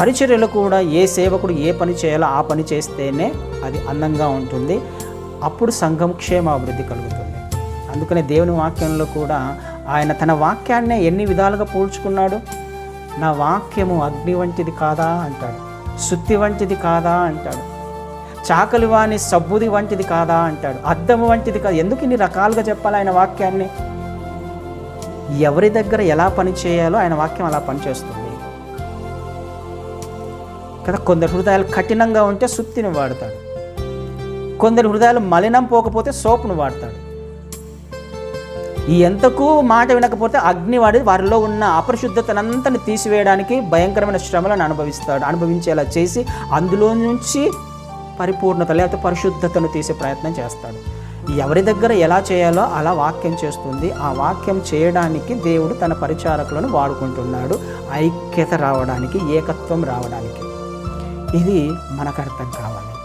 పరిచర్యలు కూడా ఏ సేవకుడు ఏ పని చేయాలో ఆ పని చేస్తేనే అది అందంగా ఉంటుంది. అప్పుడు సంఘం క్షేమాభివృద్ధి కలుగుతుంది. అందుకనే దేవుని వాక్యంలో కూడా ఆయన తన వాక్యాన్నే ఎన్ని విధాలుగా పోల్చుకున్నాడు? నా వాక్యము అగ్ని వంటిది కాదా అంటాడు. సుత్తి వంటిది కాదా అంటాడు. చాకలి వాని సబ్బుది వంటిది కాదా అంటాడు. అద్దము వంటిది కాదు. ఎందుకు ఇన్ని రకాలుగా చెప్పాలి ఆయన వాక్యాన్ని? ఎవరి దగ్గర ఎలా పని చేయాలో ఆయన వాక్యం అలా పనిచేస్తుంది. కదా కొందరు హృదయాలు కఠినంగా ఉంటే సుత్తిని వాడతాడు. కొందరు హృదయాలు మలినం పోకపోతే సోపును వాడతాడు. ఈ ఎంతకు మాట వినకపోతే అగ్ని వాడి వారిలో ఉన్న అపరిశుద్ధతనంతని తీసివేయడానికి భయంకరమైన శ్రమలను అనుభవిస్తాడు. అనుభవించేలా చేసి అందులో నుంచి పరిపూర్ణత లేకపోతే పరిశుద్ధతను తీసే ప్రయత్నం చేస్తాడు. ఎవరి దగ్గర ఎలా చేయాలో అలా వాక్యం చేస్తుంది. ఆ వాక్యం చేయడానికి దేవుడు తన పరిచారకులను వాడుకుంటున్నాడు. ఐక్యత రావడానికి ఏకత్వం రావడానికి. ఇది మనకు అర్థం కావాలి.